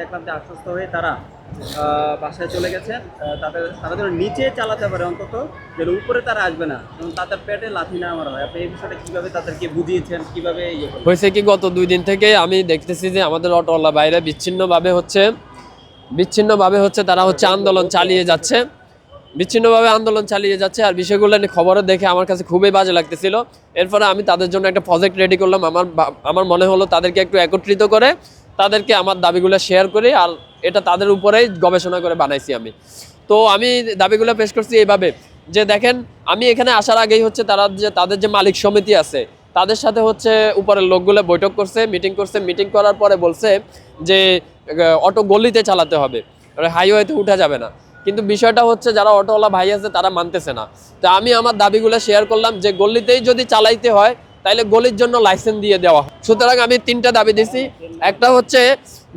দেখলাম যে আশ্বস্ত হয়ে তারা বাসায় চলে গেছেন তাদের, তারা যেন নিচে চালাতে পারে, অন্তত যেন উপরে তারা আসবে না। তাদের পেটে লাথি না মারা হয়। আপনি এই বিষয়টা কীভাবে তাদেরকে বুঝিয়েছেন? কীভাবে ইয়ে হয়েছে কি, গত দুই দিন থেকে আমি দেখতেছি যে আমাদের অটোওয়ালা বাইরে বিচ্ছিন্নভাবে হচ্ছে বিচ্ছিন্নভাবে হচ্ছে তারা হচ্ছে আন্দোলন চালিয়ে যাচ্ছে। বিচ্ছিন্নভাবে আন্দোলন চালিয়ে যাচ্ছে। আর বিষয়গুলো নিয়ে খবরে দেখে আমার কাছে খুবই বাজে লাগতেছিল। এরপরে আমি তাদের জন্য একটা প্রজেক্ট রেডি করলাম। আমার আমার মনে হলো তাদেরকে একটু একত্রিত করে তাদেরকে আমার দাবিগুলো শেয়ার করি আর এটা তাদের উপরেই গবেষণা করে বানাইছি আমি। তো আমি দাবিগুলো পেশ করছি এইভাবে যে দেখেন, আমি এখানে আসার আগেই হচ্ছে তারা যে, তাদের যে মালিক সমিতি আছে, তাদের সাথে হচ্ছে উপরের লোকগুলো বৈঠক করছে মিটিং করছে মিটিং করার পরে বলছে যে অটো গলিতে চালাতে হবে। হাইওয়েতে উঠা যাবে না। কিন্তু বিষয়টা হচ্ছে যারা অটোওয়ালা ভাই আছে তারা মানতেছে না। তো আমি আমার দাবিগুলো শেয়ার করলাম যে গলিতেই যদি চালাইতে হয় তাইলে গলির জন্য লাইসেন্স দিয়ে দেওয়া। সুতরাং আমি তিনটা দাবি দিছি। একটা হচ্ছে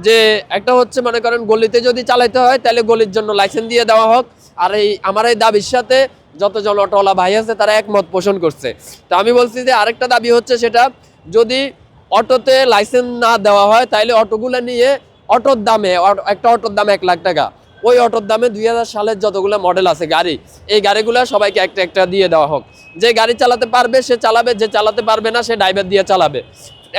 যে, একটা হচ্ছে মনে করেন গলিতে যদি চালাইতে হয় তাহলে গলির জন্য লাইসেন্স দিয়ে দেওয়া হোক। আর এই, আমার এই দাবির সাথে যতজন অটোওয়ালা ভাই আছে, তারা একমত পোষণ করছে। তো আমি বলছি যে, আরেকটা দাবি হচ্ছে সেটা, যদি অটোতে লাইসেন্স না দেওয়া হয় তাহলে অটোগুলো নিয়ে অটোর দামে একটা অটোর দাম এক লাখ টাকা। ওই অটোর দামে দুই হাজার সালের যতগুলো মডেল আছে গাড়ি, এই গাড়িগুলো সবাইকে একটা একটা দিয়ে দেওয়া হোক। যে গাড়ি চালাতে পারবে, সে চালাবে, যে চালাতে পারবে না, সে ড্রাইভার দিয়ে চালাবে।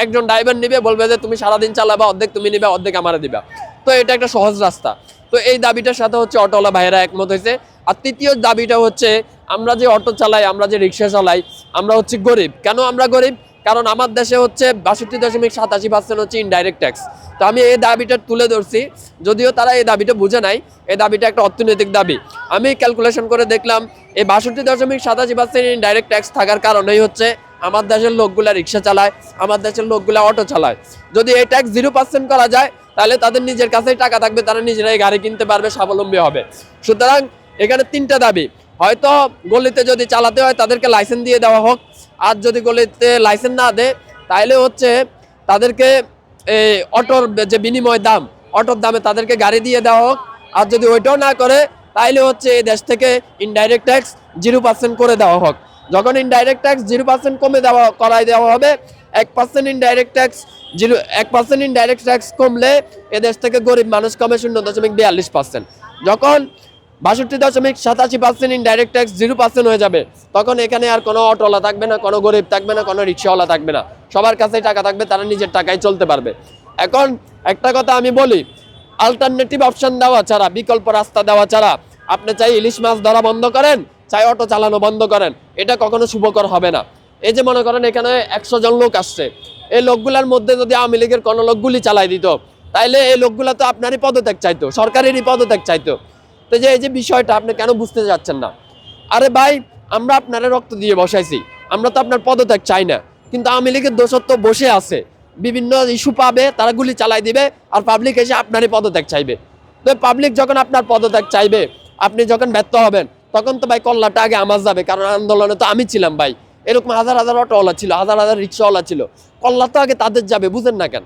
একজন ড্রাইভার নিবে, বলবে যে তুমি সারাদিন চালাবা, অর্ধেক তুমি নিবে, অর্ধেক আমারে দিবা। তো এটা একটা সহজ রাস্তা। তো এই দাবিটার সাথে হচ্ছে অটোওয়ালা ভাইয়েরা একমত হয়েছে। আর তৃতীয় দাবিটা হচ্ছে, আমরা যে অটো চালাই, আমরা যে রিক্সা চালাই, আমরা হচ্ছে গরিব। কেন আমরা গরিব? কারণ আমার দেশে হচ্ছে বাষট্টি দশমিক সাতাশি পার্সেন্ট হচ্ছে ইনডাইরেক্ট ট্যাক্স তো আমি এই দাবিটা তুলে ধরছি, যদিও তারা এই দাবিটা বুঝে নাই। এই দাবিটা একটা অর্থনৈতিক দাবি। আমি ক্যালকুলেশন করে দেখলাম, এই বাষট্টি দশমিক সাতাশি পার্সেন্ট ইনডাইরেক্ট ট্যাক্স থাকার কারণেই হচ্ছে আমার দেশের লোকগুলা রিক্সা চালায়, আমার দেশের লোকগুলা অটো চালায়। যদি এই ট্যাক্স জিরো পার্সেন্ট করা যায়, তাহলে তাদের নিজের কাছেই টাকা থাকবে, তারা নিজেরাই গাড়ি কিনতে পারবে, স্বাবলম্বী হবে। সুতরাং এখানে তিনটা দাবি। হয়তো গলিতে যদি চালাতে হয়, তাদেরকে লাইসেন্স দিয়ে দেওয়া হোক আর যদি গলিতে লাইসেন্স না দেয় তাহলে হচ্ছে তাদেরকে এই অটোর যে বিনিময় দাম, অটোর দামে তাদেরকে গাড়ি দিয়ে দেওয়া হোক। আর যদি ওইটাও না করে, তাইলে হচ্ছে এই দেশ থেকে ইনডাইরেক্ট ট্যাক্স জিরো পার্সেন্ট করে দেওয়া হোক। যখন ইনডাইরেক্ট ট্যাক্স জিরো পার্সেন্ট কমে দেওয়া করাই দেওয়া হবে, এক পার্সেন্ট ইনডাইরেক্ট ট্যাক্স জিরো এক পার্সেন্ট ইনডাইরেক্ট ট্যাক্স কমলে এ দেশ থেকে গরিব মানুষ কমে শূন্য দশমিক বিয়াল্লিশ পার্সেন্ট যখন বাষট্টি দশমিক সাতাশি percent indirect tax zero percent হয়ে যাবে। তখন এখানে আর কোনো অটোওয়ালা থাকবে না, কোনো গরিব থাকবে না, কোনো রিক্সাওয়ালা থাকবে না। সবার কাছেই টাকা থাকবে, তারা নিজের টাকায় চলতে পারবে। এখন একটা কথা আমি বলি আলটারনেটিভ অপশন দেওয়া ছাড়া, বিকল্প রাস্তা দেওয়া ছাড়া, আপনি চাই ইলিশ মাছ ধরা বন্ধ করেন, চাই অটো চালানো বন্ধ করেন, এটা কখনো শুভকর হবে না। এই যে মনে করেন এখানে একশো জন লোক আসছে, এই লোকগুলোর মধ্যে যদি আওয়ামী লীগের কোনো লোকগুলি চালাই দিত, তাইলে এই লোকগুলো তো আপনারই পদত্যাগ চাইতো, সরকারেরই পদত্যাগ চাইতো। তো যে এই যে বিষয়টা আপনি কেন বুঝতে যাচ্ছেন না? আরে ভাই, আমরা আপনারা রক্ত দিয়ে বসাইছি। আমরা তো আপনার পদত্যাগ চাই না। কিন্তু আওয়ামী লীগের দোষত্ব বসে আছে। বিভিন্ন ইস্যু পাবে, তারা গুলি চালাই দিবে আর পাবলিক এসে আপনারই পদত্যাগ চাইবে। তো পাবলিক যখন আপনার পদত্যাগ চাইবে, আপনি যখন ব্যর্থ হবেন, তখন তো ভাই কল্লাটা আগে আমার যাবে, কারণ আন্দোলনে তো আমি ছিলাম ভাই। এরকম হাজার হাজার অটোওয়ালা ছিল, হাজার হাজার রিক্সাওয়ালা ছিল। কল্লা তো আগে তাদের যাবে, বুঝেন না কেন?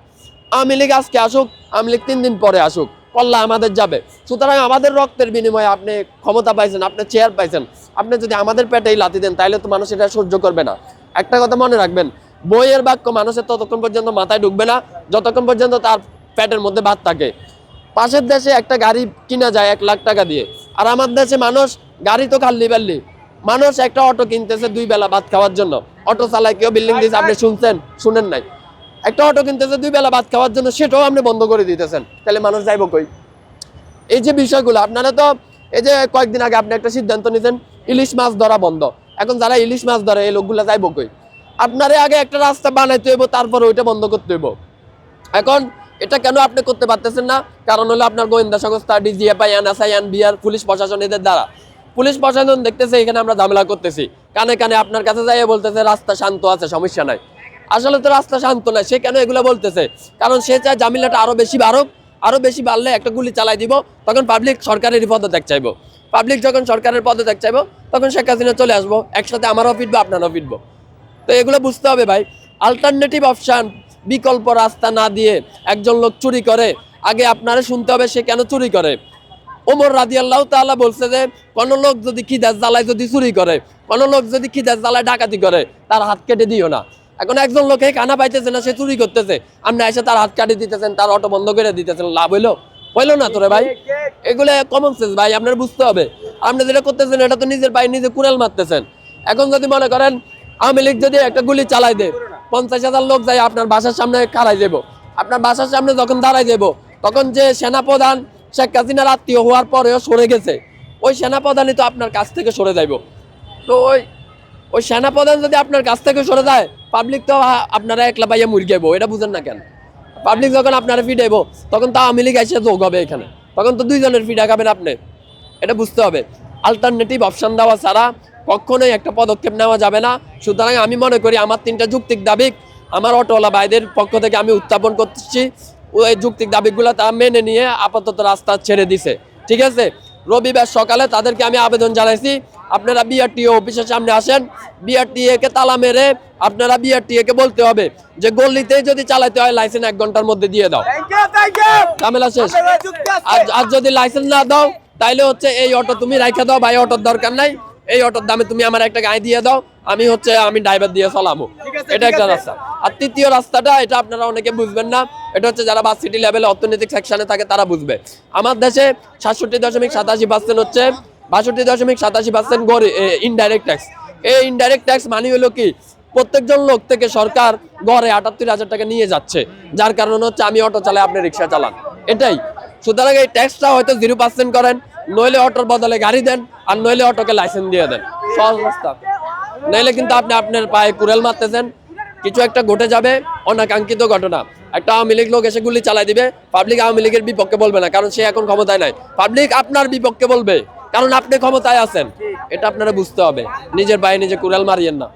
আওয়ামী লীগ আজকে আসুক, আওয়ামী লীগ তিন দিন পরে আসুক। কল্লা আমাদের যাবে। সুতরাং আমাদের রক্তের বিনিময়ে আপনি ক্ষমতা পাইছেন, আপনি চেয়ার পাইছেন। আপনি যদি আমাদের পেটেই লাথি দেন তাহলে তো মানুষ এটা সহ্য করবে না। একটা কথা মনে রাখবেন, বইয়ের বাক্য মানুষের ততক্ষণ পর্যন্ত মাথায় ঢুকবে না, যতক্ষণ পর্যন্ত তার পেটের মধ্যে ভাত থাকে। পাশের দেশে একটা গাড়ি কিনা যায় এক লাখ টাকা দিয়ে, আর আমার দেশে মানুষ গাড়ি তো খাল্লি বাল্লি মানুষ একটা অটো কিনতেছে দুই বেলা ভাত খাওয়ার জন্য। অটো চালায় কেউ বিল্ডিং দিয়েছে আপনি শুনছেন? শুনেন নাই। একটা অটো কিনতেছে, দুই বেলা ভাত খাওয়ার জন্য, সেটাও আপনি বন্ধ করে দিতেছেন। তাহলে মানুষ যাইব কই? এই যে বিষয়গুলো, আপনারা তো এই যে কয়েকদিন আগে আপনি একটা সিদ্ধান্ত নিতেন ইলিশ মাছ ধরা বন্ধ। এখন যারা ইলিশ মাছ ধরে, এই লোকগুলো যাইব কই? আপনারে আগে একটা রাস্তা বানাইতে হইব, তারপর ওইটা বন্ধ করতে হইব। এখন এটা কেন আপনি করতে পারতেছেন না? কারণ হলো আপনার গোয়েন্দা সংস্থা, ডিজিএফআই, এনএসআই, এনবিআর, পুলিশ প্রশাসন এদের দ্বারা। পুলিশ প্রশাসন দেখতেছে, এখানে আমরা ঝামেলা করতেছি। কানে কানে আপনার কাছে যাই বলতেছে, রাস্তা শান্ত আছে, সমস্যা নাই। আসলে তো রাস্তা শান্ত নাই সে কেন এগুলো বলতেছে? কারণ সে চায় জামিলাটা আরও বেশি বাড়ুক, আরও বেশি বাড়লে একটা গুলি চালাই দিব, তখন পাবলিক সরকারের পদত্যাগ চাইব। পাবলিক যখন সরকারের পদত্যাগ চাইব, তখন শেখ হাসিনা চলে আসব, একসাথে আমারও ফিরবো আপনারও ফিরবো তো এগুলো বুঝতে হবে ভাই আলটারনেটিভ অপশন বিকল্প রাস্তা না দিয়ে একজন লোক চুরি করে, আগে আপনারা শুনতে হবে সে কেন চুরি করে। ওমর রাজি আল্লাহ তাআলা বলছে যে, কোনো লোক যদি খিদাস জ্বালায় যদি চুরি করে, কোনো লোক যদি খিদাস জ্বালায় ডাকাতি করে, তার হাত কেটে দিও না। এখন একজন লোকে কানা পাইতেছে না, সে চুরি করতেছে। আপনি এসে তার হাত কাটি দিতেছেন, তার অটো বন্ধ করে দিতেছেন, লাভ হইল? হইল না তোরে ভাই? এগুলো কমন সেন্স ভাই, আপনার বুঝতে হবে। আপনি যেটা করতেছেন, এটা তো নিজের ভাই নিজে কুড়াল মারতেছেন। এখন যদি মনে করেন, আওয়ামী লীগ যদি একটা গুলি চালাই দেয়, পঞ্চাশ হাজার লোক যায় আপনার বাসার সামনে খাড়াই দেবো। আপনার বাসার সামনে যখন দাঁড়াই দেবো, তখন যে সেনাপ্রধান শেখ হাসিনার আত্মীয় হওয়ার পরেও সরে গেছে। ওই সেনাপ্রধানই তো আপনার কাছ থেকে সরে যাইব। তো ওই ওই সেনাপ্রধান যদি আপনার কাছ থেকে সরে যায় পাবলিক তো আপনারা একলা পাইয়া মুরগি মুরগেবো এটা বুঝেন না কেন? পাবলিক যখন আপনারা ফিডাইবো তখন তো আওয়ামী লীগ এসে যোগ হবে এখানে। তখন তো দুইজনের ফিডা খাবেন আপনি। এটা বুঝতে হবে। আলটারনেটিভ অপশন দেওয়া ছাড়া কখনোই একটা পদক্ষেপ নেওয়া যাবে না। সুতরাং আমি মনে করি আমার তিনটা যুক্তিক দাবি, আমার অটোওয়ালা ভাইদের পক্ষ থেকে আমি উত্থাপন করতেছি। ওই যুক্তিক দাবিগুলো তারা মেনে নিয়ে আপাতত রাস্তা ছেড়ে দিছে। ঠিক আছে? রবিবার সকালে তাদেরকে আমি আবেদন জানাইছি। আপনারা বিআরটিও অফিসের সামনে আসেন। বিআরটিএ কে তালা মেরে আপনারা বিআরটিএ কে বলতে হবে যে গল্লিতে যদি চালাতে হয় লাইসেন্স এক ঘণ্টার মধ্যে দিয়ে দাও। ঝামেলা শেষ। আর আর যদি লাইসেন্স না দাও তাইলে হচ্ছে এই অটো তুমি রাইখা দাও ভাই অটোর দরকার নাই। এই অটোর দামে তুমি আমার একটা গায়ে দিয়ে দাও আমি হচ্ছে আমি ড্রাইভার দিয়ে চালাবো। এটা একটা রাস্তা। আর তৃতীয় রাস্তাটা এটা আপনারা অনেকে বুঝবেন না এটা হচ্ছে যারা বাস সিটি লেভেলে অর্থনৈতিক সেকশনে থাকে তারা বুঝবে। আমার দেশে সাতষট্টি দশমিক সাতাশি পার্সেন্ট হচ্ছে বাষট্টি দশমিক সাতাশি পার্সেন্ট গড়ে ইনডাইরেক্ট ট্যাক্স এই ইনডাইরেক্ট ট্যাক্স মানে হলো কি? প্রত্যেকজন লোক থেকে সরকার গড়ে আটাত্তর হাজার টাকা নিয়ে যাচ্ছে। যার কারণে হচ্ছে আমি অটো চালাই আপনি রিক্সা চালান। এটাই। সুতরাং এই ট্যাক্সটা হয়তো জিরো পার্সেন্ট করেন নইলে অটোর বদলে গাড়ি দেন আর নইলে অটোকে লাইসেন্স দিয়ে দেন। সহজ রাস্তা। নইলে কিন্তু আপনি আপনার পায়ে কুড়াল মারতেছেন। কিছু একটা ঘটে যাবে, অনাকাঙ্ক্ষিত ঘটনা। একটা আওয়ামী লীগ লোক এসে গুলি চালাই দিবে পাবলিক আওয়ামী লীগের বিপক্ষে বলবে না, কারণ সে এখন ক্ষমতায় নাই। পাবলিক আপনার বিপক্ষে বলবে, কারণ আপনি ক্ষমতায় আছেন। এটা আপনারা বুঝতে হবে। নিজের পায়ে নিজে কুড়াল মারিয়েন না।